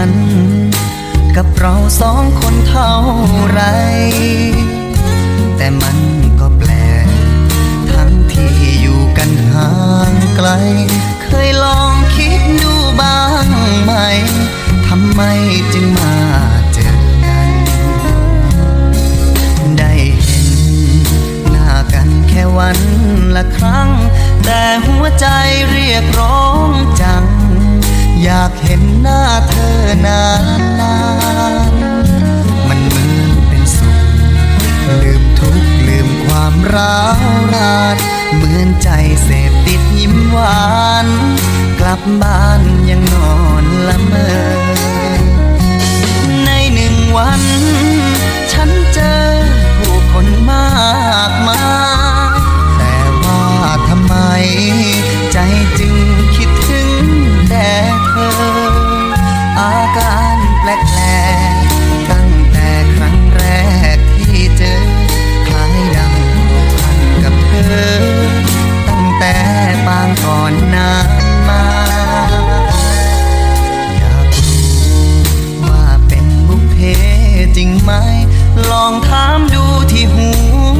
ัน กับเราสองคนเท่าไร แต่มันก็แปลก ทั้งที่อยู่กันห่างไกล เคยลองคิดดูบ้างไหม ทำไมจึงมา อยากเห็นหน้าเธอนานนานมันเหมือนเป็นสุข ลืมทุกข์ลืมความร้าวรานเหมือนใจเสพติดยิ้มหวาน กลับบ้านยังนอนละเมอ แปลกๆตั้งแต่ครั้งแรกที่เจอคล้ายดังผูกพันกับเธอ ตั้งแต่ปางก่อนนานมา อยากรู้ว่าเป็นบุพเพจริงไหม ลองถามดูที่หั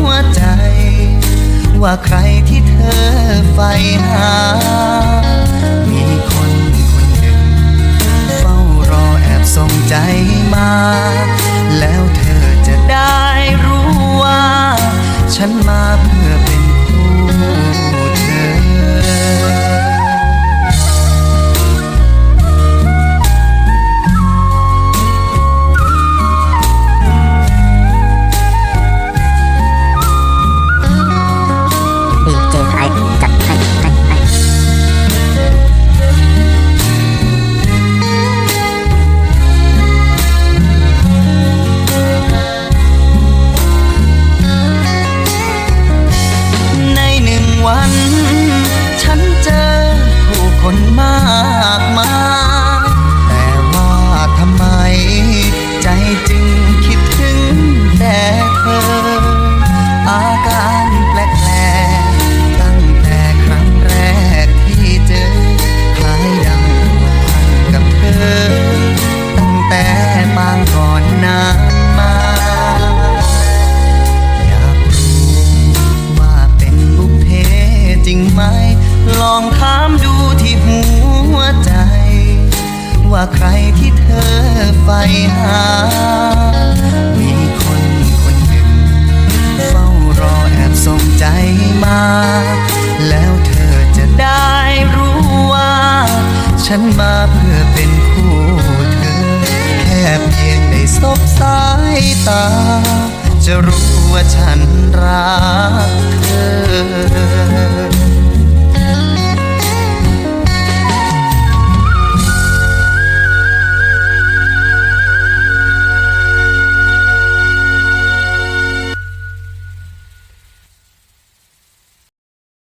วใจ ว่าใครที่เธอใฝ่หา ใจมา แล้วเธอจะได้รู้ว่า ฉันมา คนมากมายแต่ว่าทำไม ใจจึงคิดถึงแต่เธอ อาการแปลกๆตั้งแต่ครั้งแรกที่เจอคล้ายดังกพันกับเธอ ตั้งแต่บางก่อนนานมาอยากรู้ว่าเป็นบุพเพจริงไหมลองถาม ว่าใครที่เธอใฝ่หา มีคนคนหนึ่ง เฝ้ารอแอบส่งใจมา แล้วเธอจะได้รู้ว่า ฉันมาเพื่อเป็นคู่เธอ แค่เพียงได้สบสายตา จะรู้ว่าฉันรักเธอ